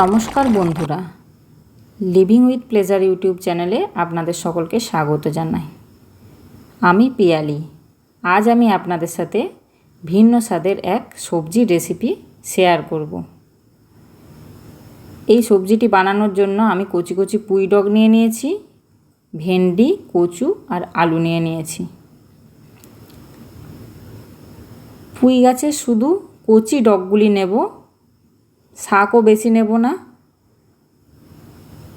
নমস্কার বন্ধুরা। Living with pleasure YouTube চ্যানেলে আপনাদের সকলকে স্বাগত জানাই। আমি পিয়ালি। আজ আমি আপনাদের সাথে ভিন্ন স্বাদের এক সবজির রেসিপি শেয়ার করব। এই সবজিটি বানানোর জন্য আমি কচি কচি পুঁই ডগ নিয়ে নিয়েছি, ভেন্ডি, কচু আর আলু নিয়ে নিয়েছি। পুঁই গাছের শুধু কচি ডগগুলি নেব শাকও বেশি নেব না।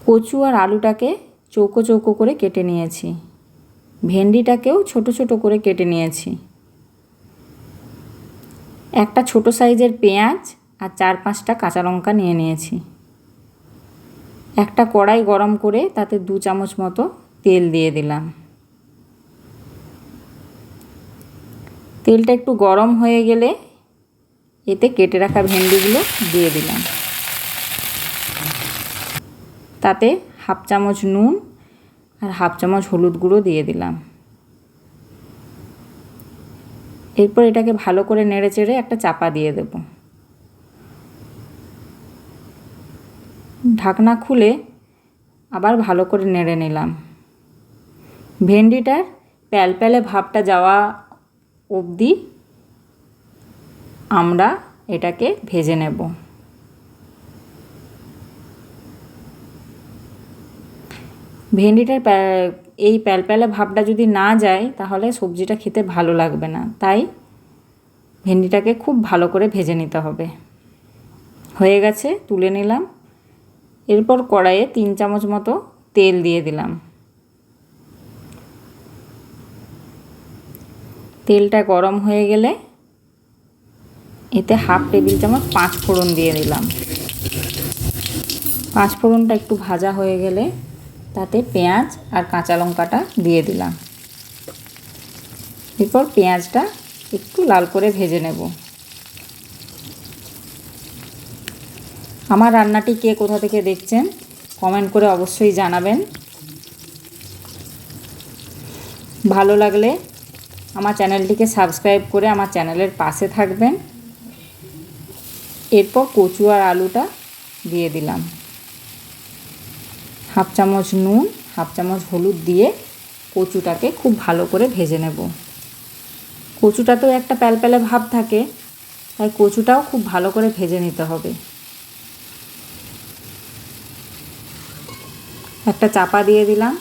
কচু আর আলুটাকে চৌকো চৌকো করে কেটে নিয়েছি। ভেন্ডিটাকেও ছোট ছোট করে কেটে নিয়েছি। একটা ছোট সাইজের পেঁয়াজ আর চার পাঁচটা কাঁচা লঙ্কা নিয়ে নিয়েছি। একটা কড়াই গরম করে তাতে দু চামচ মতো তেল দিয়ে দিলাম। তেলটা একটু গরম হয়ে গেলে এতে কেটে রাখা ভেন্ডিগুলো দিয়ে দিলাম। তাতে হাফ চামচ নুন আর হাফ চামচ হলুদ গুঁড়ো দিয়ে দিলাম। এরপর এটাকে ভালো করে নেড়ে চেড়ে একটা চাপা দিয়ে দেব। ঢাকনা খুলে আবার ভালো করে নেড়ে নিলাম। ভেন্ডিটার প্যালপ্যালে ভাবটা যাওয়া অবধি আমরা এটাকে ভেজে নেব। ভেন্ডিটার এই প্যালপ্যালা ভাবটা যদি না যায়, তাহলে সবজিটা খেতে ভালো লাগবে না। তাই ভেন্ডিটাকে খুব ভালো করে ভেজে নিতে হবে। হয়ে গেছে, তুলে নিলাম। এরপর কড়াইয়ে তিন চামচ মতো তেল দিয়ে দিলাম। তেলটা গরম হয়ে গেলে এতে হাফ টেবিল চামচ পাঁচ ফোড়ন দিয়ে দিলাম। পাঁচ ফোড়নটা একটু ভাজা হয়ে গেলে তাতে পেঁয়াজ আর কাঁচা লঙ্কাটা দিয়ে দিলাম। এরপর পেঁয়াজটা একটু লাল করে ভেজে নেব। আমার রান্নাটি কে কোথা থেকে দেখছেন, কমেন্ট করে অবশ্যই জানাবেন। ভালো লাগলে আমার চ্যানেলটিকে সাবস্ক্রাইব করে আমার চ্যানেলের পাশে থাকবেন। এরপর কচু আর আলুটা দিয়ে দিলাম। হাফ চামচ নুন, হাফ চামচ হলুদ দিয়ে কচুটাকে খুব ভালো করে ভেজে নেব। কচুটাতেও একটা প্যালপ্যালে ভাব থাকে, তাই কচুটাও খুব ভালো করে ভেজে নিতে হবে। একটা চাপা দিয়ে দিলাম,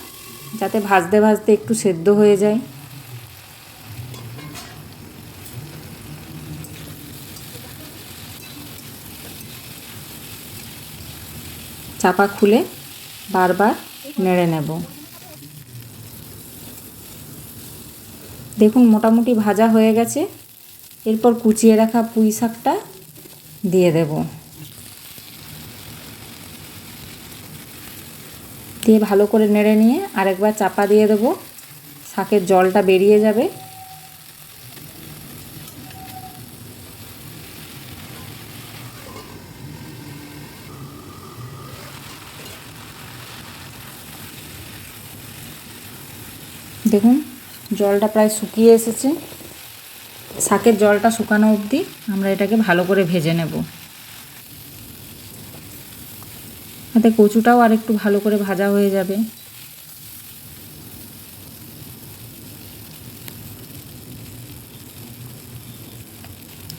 যাতে ভাজতে ভাজতে একটু সেদ্ধ হয়ে যায়। চাপা খুলে বারবার নেড়ে নেব। দেখুন, মোটামুটি ভাজা হয়ে গেছে। এরপর কুচিয়ে রাখা পুঁই শাকটা দিয়ে দেব। দিয়ে ভালো করে নেড়ে নিয়ে আরেকবার চাপা দিয়ে দেব। শাকের জলটা বেরিয়ে যাবে। দেখুন, জলটা প্রায় শুকিয়ে এসেছে। শাকের জলটা শুকানো অবধি আমরা এটাকে ভালো করে ভেজে নেব। তাতে কচুটাও আর একটু ভালো করে ভাজা হয়ে যাবে।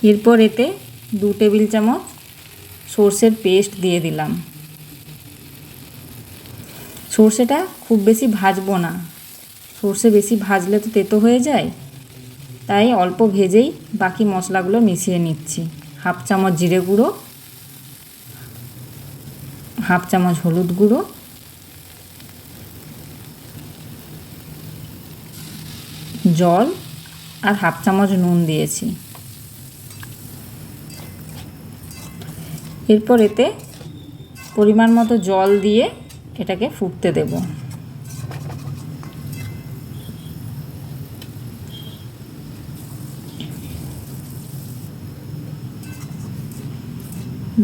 এরপর এতে দু টেবিল চামচ সর্ষের পেস্ট দিয়ে দিলাম। সর্ষেটা খুব বেশি ভাজবো না। সর্ষে বেশি ভাজলে তো তেতো হয়ে যায়। তাই অল্প ভেজেই বাকি মশলাগুলো মিশিয়ে নিচ্ছি। হাফ চামচ জিরে গুঁড়ো, হাফ চামচ হলুদ গুঁড়ো, জল আর হাফ চামচ নুন দিয়েছি। এরপর এতে পরিমাণ মতো জল দিয়ে এটাকে ফুটতে দেবো।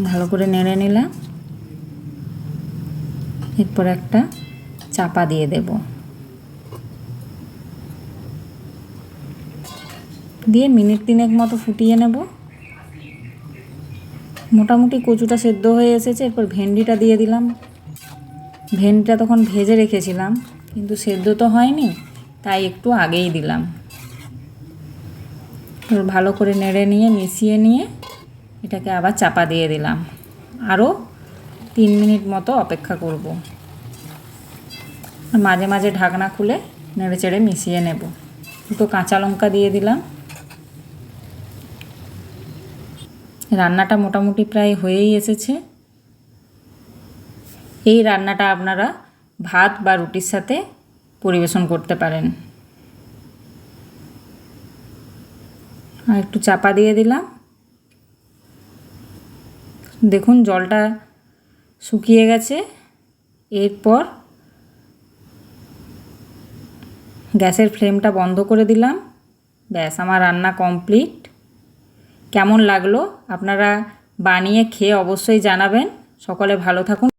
ভালো করে নেড়ে নিলাম। এরপর একটা চাপা দিয়ে দেব। দিয়ে মিনিট তিনেক মতো ফুটিয়ে নেব। মোটামুটি কচুটা সেদ্ধ হয়ে এসেছে, এরপর ভেন্ডিটা দিয়ে দিলাম। ভেন্ডিটা তখন ভেজে রেখেছিলাম, কিন্তু সেদ্ধ তো হয়নি, তাই একটু আগেই দিলাম। ভালো করে নেড়ে নিয়ে, মিশিয়ে নিয়ে এটাকে আবার চাপা দিয়ে দিলাম। আরও তিন মিনিট মতো অপেক্ষা করব। মাঝে মাঝে ঢাকনা খুলে নেড়ে চেড়ে মিশিয়ে নেব। দুটো কাঁচা লঙ্কা দিয়ে দিলাম। রান্নাটা মোটামুটি প্রায় হয়েই এসেছে। এই রান্নাটা আপনারা ভাত বা রুটির সাথে পরিবেশন করতে পারেন। আর একটু চাপা দিয়ে দিলাম। দেখুন জলটা শুকিয়ে গেছে। এরপর গ্যাসের ফ্লেমটা বন্ধ করে দিলাম। ব্যাস, আমার রান্না কমপ্লিট। কেমন লাগল? আপনারা বানিয়ে খেয়ে অবশ্যই জানাবেন। সকলে ভালো থাকুন।